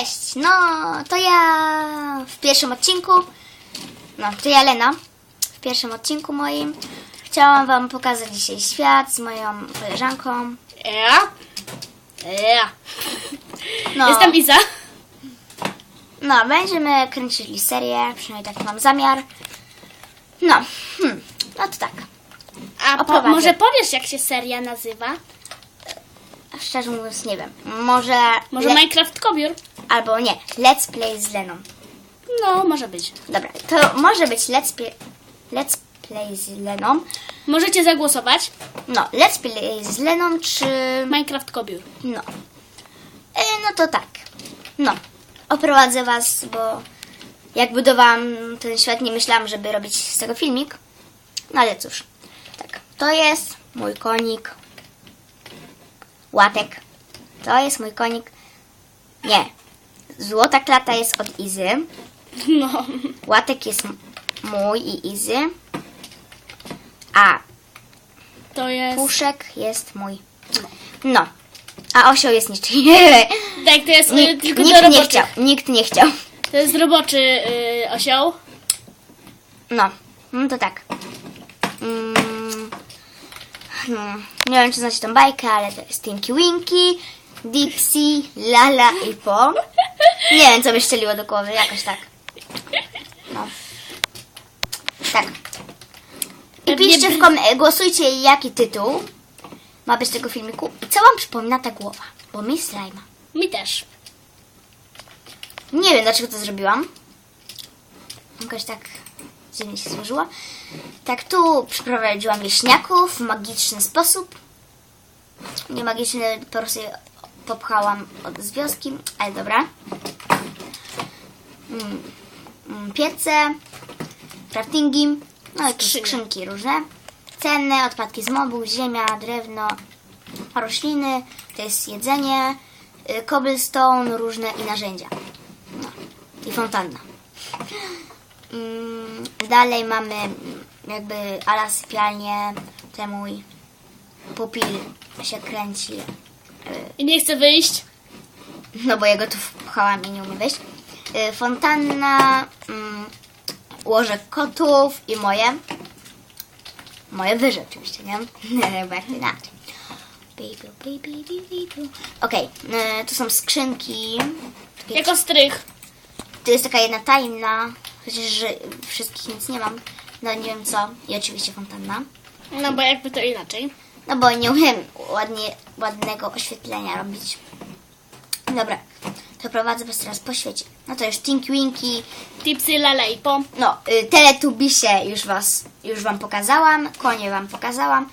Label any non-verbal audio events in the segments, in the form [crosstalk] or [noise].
Cześć! No, to ja w pierwszym odcinku, no, to ja Lena, w pierwszym odcinku moim chciałam Wam pokazać dzisiaj świat z moją koleżanką. Ja? Ja. No, Jestem Iza. no, będziemy kręcili serię, przynajmniej taki mam zamiar. No, hmm, no to tak. A po, Oprowadzę. może powiesz, jak się seria nazywa? Szczerze mówiąc nie wiem, może, Może le- Minecraft Kobiór? Albo nie, Let's Play z Leną. No, może być. Dobra, to może być Let's Play, let's play z Leną. Możecie zagłosować. No, Let's Play z Leną czy... Minecraft Kobiór. No. E, no to tak. No. Oprowadzę was, bo jak budowałam ten świat, nie myślałam, żeby robić z tego filmik. No ale cóż. Tak. To jest mój konik. Łatek. To jest mój konik. Nie. Złota klata jest od Izy. No. Łatek jest mój i Izy. A To jest... puszek jest mój. No. A osioł jest niczyj. [laughs] Tak, to jest y, Nikt, tylko nikt do nie roboczych. chciał. Nikt nie chciał. To jest roboczy y, osioł. No, no to tak. Mm, hmm, nie wiem, czy znacie tą bajkę, ale to jest Tinky Winky, Dipsy, Lala i Po. Nie wiem, co by szczeliło do głowy, jakoś tak. No. Tak. I piszcie w kom- głosujcie, jaki tytuł ma być tego filmiku i co wam przypomina ta głowa, bo mi slajma. Mi też. Nie wiem, dlaczego to zrobiłam. Jakoś tak dziwnie się złożyło. Tak, tu przyprowadziłam wieśniaków w magiczny sposób. Nie magiczny, po prostu popchałam od z wioski, ale dobra. Mm, mm, Piece, craftingi, no jakieś skrzynki różne. Cenne, odpadki z mobów, ziemia, drewno, rośliny, to jest jedzenie, y, cobblestone, różne i narzędzia. No. I fontanna. Mm, Dalej mamy jakby ala sypialnię, te mój pupil się kręci, I nie chcę wyjść. no bo ja go tu wpchałam i nie umiem wejść. Y, Fontanna, mm, łoże kotów i moje. Moje wyże oczywiście, nie? [laughs] Bo jak to inaczej. Okej, y, tu są skrzynki. Takie Jako strych. to jest taka jedna tajemna, chociaż wszystkich nic nie mam. No nie wiem co. I oczywiście fontanna. No bo jakby to inaczej. No bo nie umiem ładnie, ładnego oświetlenia robić. Dobra, to prowadzę was teraz po świecie. No to już Tinky Winky, Tipsy, lele i po. no y, Teletubisie już was, już wam pokazałam, konie wam pokazałam.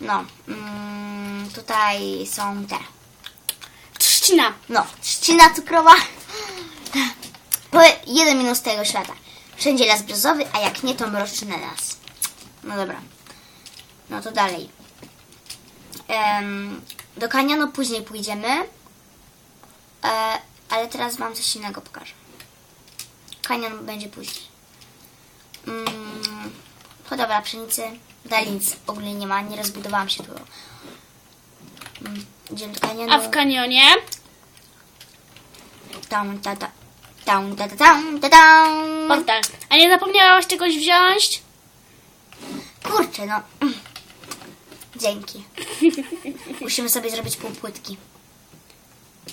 No, mm, tutaj są te, Trzcina. no, trzcina cukrowa. Po jeden minus tego świata. Wszędzie las brzozowy, a jak nie, to mroczny las. No dobra. No to dalej. Em, do kanionu później pójdziemy. E, ale teraz wam coś innego pokażę. Kanion będzie później. Mm, hodowla pszenicy. Dalej nic ogólnie nie ma, nie rozbudowałam się tu. Mm, idziemy do kanionu. A w kanionie? Tam, ta, ta. Tam, ta, ta, tam, ta, tam. Portal. A nie zapomniałaś czegoś wziąć? Kurczę, no. Dzięki. Musimy sobie zrobić półpłytki.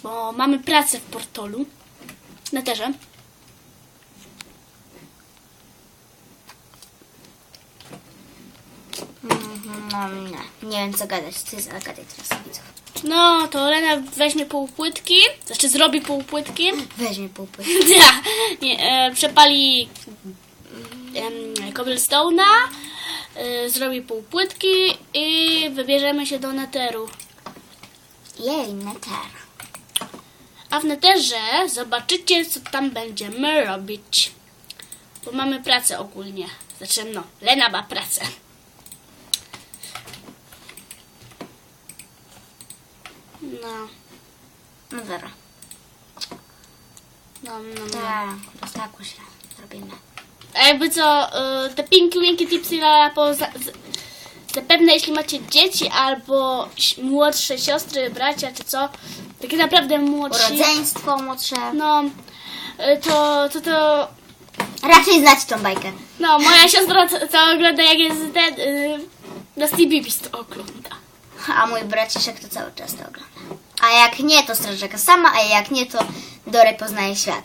Bo mamy pracę w portolu. Na terze. No nie, nie wiem co gadać. Ty zagadaj teraz widzów. No, to Lena weźmie półpłytki. Znaczy zrobi półpłytki. Weźmie półpłytki. [laughs] Ja, nie, e, przepali em, cobblestone'a, e, zrobi półpłytki i wybierzemy się do neteru. Jej, neter. A w neterze zobaczycie, co tam będziemy robić. Bo mamy pracę ogólnie. Znaczy, no, Lena ma pracę. No, No dobra. no, no, no. Tak, roztakło się. Zrobimy. A jakby co, y, te pinki, winki, tipsy, lala, po za, z, Zapewne jeśli macie dzieci albo młodsze siostry, bracia czy co, takie naprawdę młodsi, Rodzeństwo młodsze. no y, to, to to Raczej znacie tą bajkę. no moja siostra to, to ogląda jak jest ten y, Dusty Bibis to ogląda. A mój braciszek to cały czas to ogląda. A jak nie, to strażaka sama, a jak nie, to Dorek poznaje świat.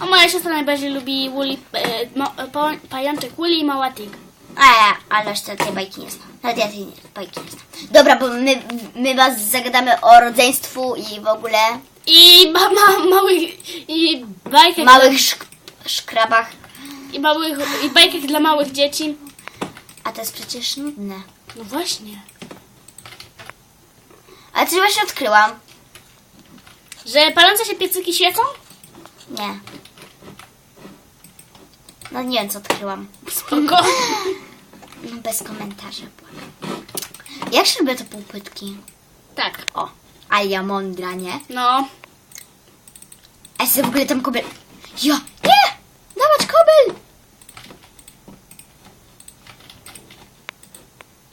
A moja siostra najbardziej lubi Woolly, y, mo, po, pajączek Woolly i mała Tig. A ja, ale jeszcze tej bajki nie znam. Nawet ja tej bajki nie znam. Dobra, bo my, my was zagadamy o rodzeństwu i w ogóle I ma, ma, małych i bajkach małych szk szkrabach. i małych i bajkach dla małych dzieci. A to jest przecież nudne. No właśnie. Ale coś właśnie odkryłam. Że palące się piecyki świecą? Nie. No nie wiem, co odkryłam. Spoko. No, [laughs] bez komentarza. błagam. Jak się robią te półpytki? tak. O, a ja mądra, nie? No. A jest w ogóle tam kobel. Ja! Nie! Dawać kobel!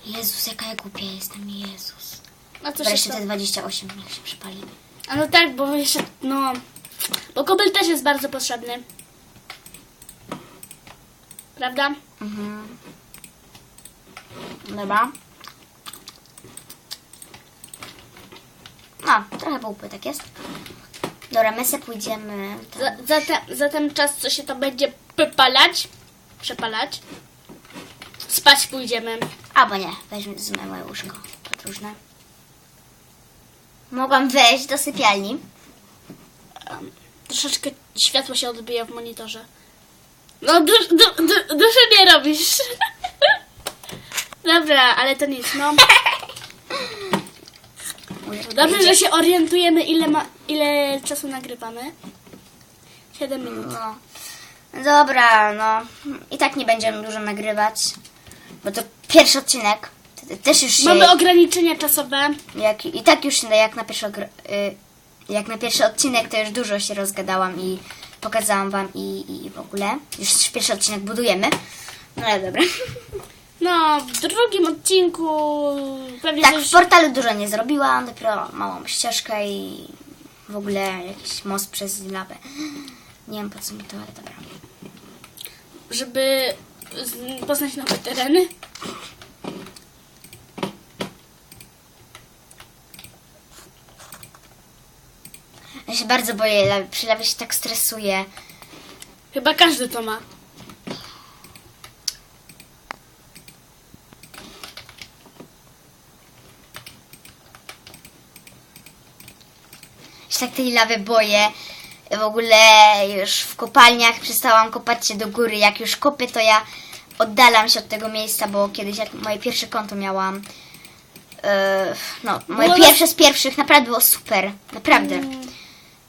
Jezus, jaka ja głupia jestem, Jezus. Co się Wreszcie te 28 niech się przypali. A no tak, bo jeszcze, no... Bo kobel też jest bardzo potrzebny. Prawda? Mhm. Dobra. No, trochę półpytek jest. Dobra, my se pójdziemy. tam. Za, za, te, za ten czas, co się to będzie wypalać, przepalać, spać pójdziemy. Albo nie, weźmy moje łóżko podróżne. Mogłam wejść do sypialni. Um, troszeczkę światło się odbija w monitorze. No, du, du, du, dużo nie robisz. [laughs] Dobra, ale to nic, no. Dobrze, że się orientujemy, ile, ma, ile czasu nagrywamy. 7 minut. No. Dobra, no. I tak nie będziemy dużo nagrywać. Bo to pierwszy odcinek. Te- Też już się. Mamy ograniczenia czasowe. Jak, I tak już jak na pierwszy ogr- y, jak na pierwszy odcinek to już dużo się rozgadałam i pokazałam wam i, i w ogóle. Już pierwszy odcinek budujemy. No ale dobra. No, w drugim odcinku pewnie Tak, coś... w portalu dużo nie zrobiłam, dopiero małą ścieżkę i w ogóle jakiś most przez lawę. Nie wiem po co mi to, ale dobra. żeby poznać nowe tereny. Ja się bardzo boję lawy, przy lawie się tak stresuję. Chyba każdy to ma. się tak tej lawy boję. W ogóle już w kopalniach przestałam kopać się do góry. Jak już kopię, to ja oddalam się od tego miejsca, bo kiedyś jak moje pierwsze konto miałam. e, no, moje pierwsze z pierwszych naprawdę było super. Naprawdę.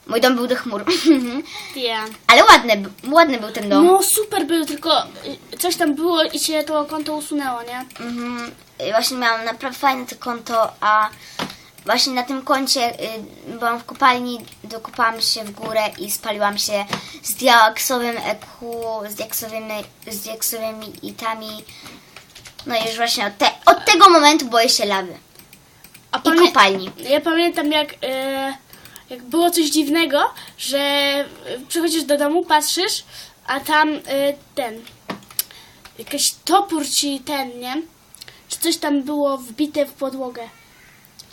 Mój dom był do chmur. [laughs] Ja. Ale ładny, b- ładny był ten dom. No super był, tylko y, coś tam było i się to konto usunęło, nie? Mhm. I Właśnie miałam naprawdę fajne to konto, a właśnie na tym koncie y, byłam w kopalni, dokopałam się w górę i spaliłam się z diaksowym EQ, z diaksowymi, z diaksowymi itami. No i już właśnie od, te, od tego momentu boję się lawy. A I pamię- kopalni. Ja pamiętam jak, e, jak było coś dziwnego, że e, przychodzisz do domu, patrzysz, a tam e, ten, jakiś topór ci ten, nie? Czy coś tam było wbite w podłogę.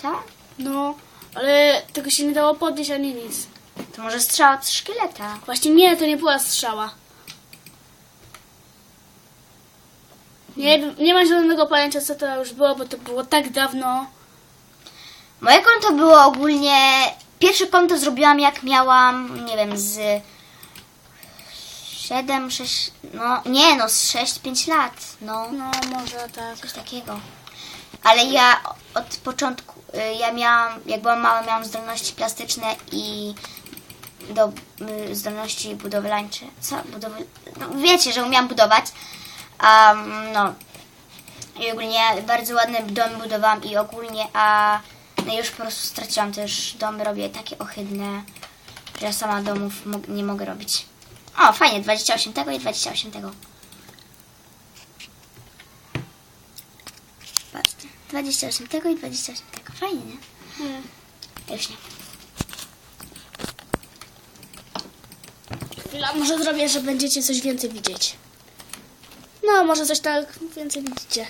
Tak? No, ale tego się nie dało podnieść ani nic. To może strzała od szkieleta. Właśnie nie, to nie była strzała. Nie, nie mam żadnego pojęcia co to już było, bo to było tak dawno. Moje konto było ogólnie... Pierwsze konto zrobiłam jak miałam, nie wiem, z 7, 6... No nie, no z 6-5 lat. No. No, może tak. Coś takiego. Ale ja od początku, y, ja miałam, jak byłam mała, miałam zdolności plastyczne i do y, zdolności budowlańcze. Co? Budowy... No, wiecie, że umiałam budować. Um, no. I ogólnie bardzo ładny dom budowałam i ogólnie, a no już po prostu straciłam też domy, robię takie ohydne, że ja sama domów mo- nie mogę robić. O, fajnie, 28 tego i 28 tego. Patrz. 28 tego i 28 tego. Fajnie, nie? Hmm. Już nie. Chwila, może zrobię, że będziecie coś więcej widzieć. No, może coś tak więcej widzicie.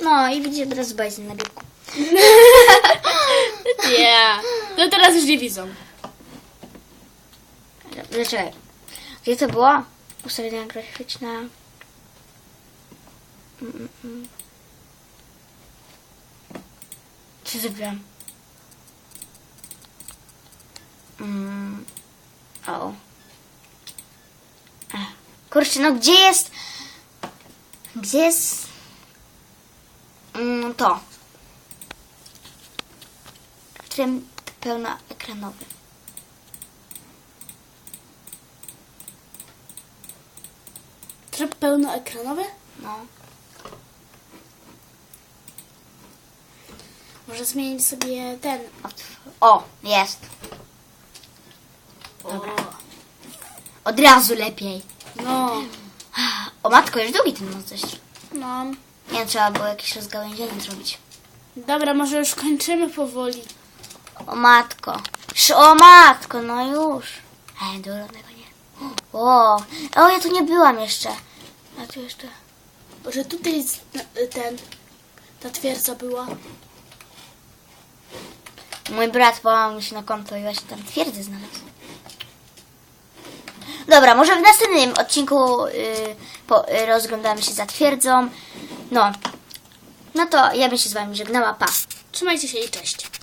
No i widzicie teraz bajzyn na biurku. [laughs] Nie. No teraz już nie widzą. Zaczekaj. Gdzie to było? Ustawienia graficzne. Mm. Co zrobiłam? Mm. O. Ech. Kurczę, no gdzie jest... Gdzie jest... Mm, to. Tryb pełnoekranowy. Tryb pełnoekranowy? No. Może zmienić sobie ten. O, jest. Dobra. Od razu lepiej. No. O matko, już drugi ten ma coś. No. Nie, trzeba było jakieś rozgałęzienie zrobić. Dobra, może już kończymy powoli. O matko. O matko, no już. Ej, dużo tego nie. O, o, ja tu nie byłam jeszcze. A tu jeszcze. Może tutaj jest ten. Ta twierdza była. Mój brat połamał mi się na konto i właśnie tam twierdzę znalazł. Dobra, może w następnym odcinku y, po, y, rozglądamy się za twierdzą. No. No to ja bym się z wami żegnała. Pa. Trzymajcie się i cześć.